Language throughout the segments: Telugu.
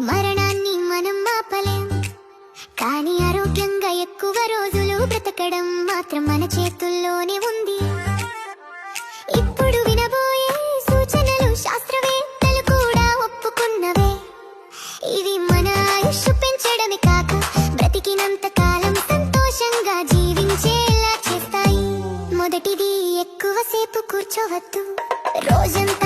మరణాన్ని మనం ఆపలేం. కానీ ఆరోగ్యంగా ఎక్కువ రోజులు బ్రతకడం మాత్రం మన చేతుల్లోనే ఉంది. ఇప్పుడు వినబోయే సూచనలు శాస్త్రవేత్తలు కూడా ఒప్పుకున్నవే. ఇవి మన ఆయుష్ పెంచడమే కాక బ్రతికినంత కాలం సంతోషంగా జీవించేలా చేస్తాయి. మొదటిది ఎక్కువసేపు కూర్చోవద్దు. రోజంతా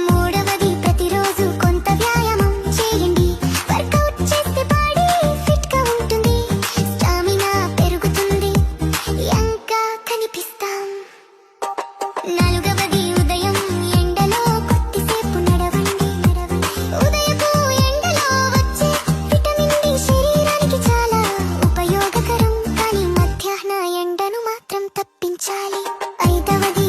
మూడవది ప్రతిరోజు కొంత వ్యాయామం చేయండి. వర్కౌట్ చేస్తే బాడీ ఫిట్గా ఉంటుంది. స్టామినా పెరుగుతుంది. ఇంకా కనిపిస్తాం. నాలుగవది ఉదయం ఎండలో కొద్దిసేపు నడవండి. ఉదయపు ఎండలో వచ్చే విటమిన్ డి శరీరానికి చాలా ఉపయోగకరం. కానీ మధ్యాహ్న ఎండను మాత్రం తప్పించాలి. ఐదవది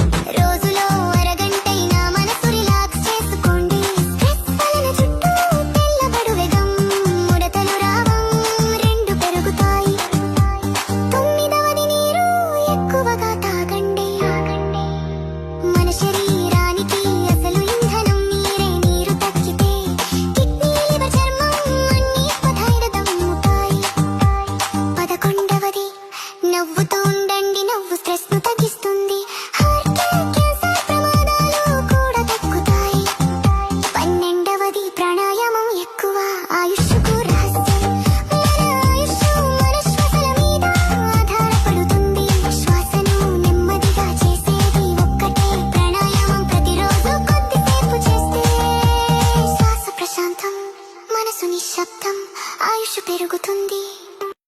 శబ్దం ఆయుష్ పెరుగుతుంది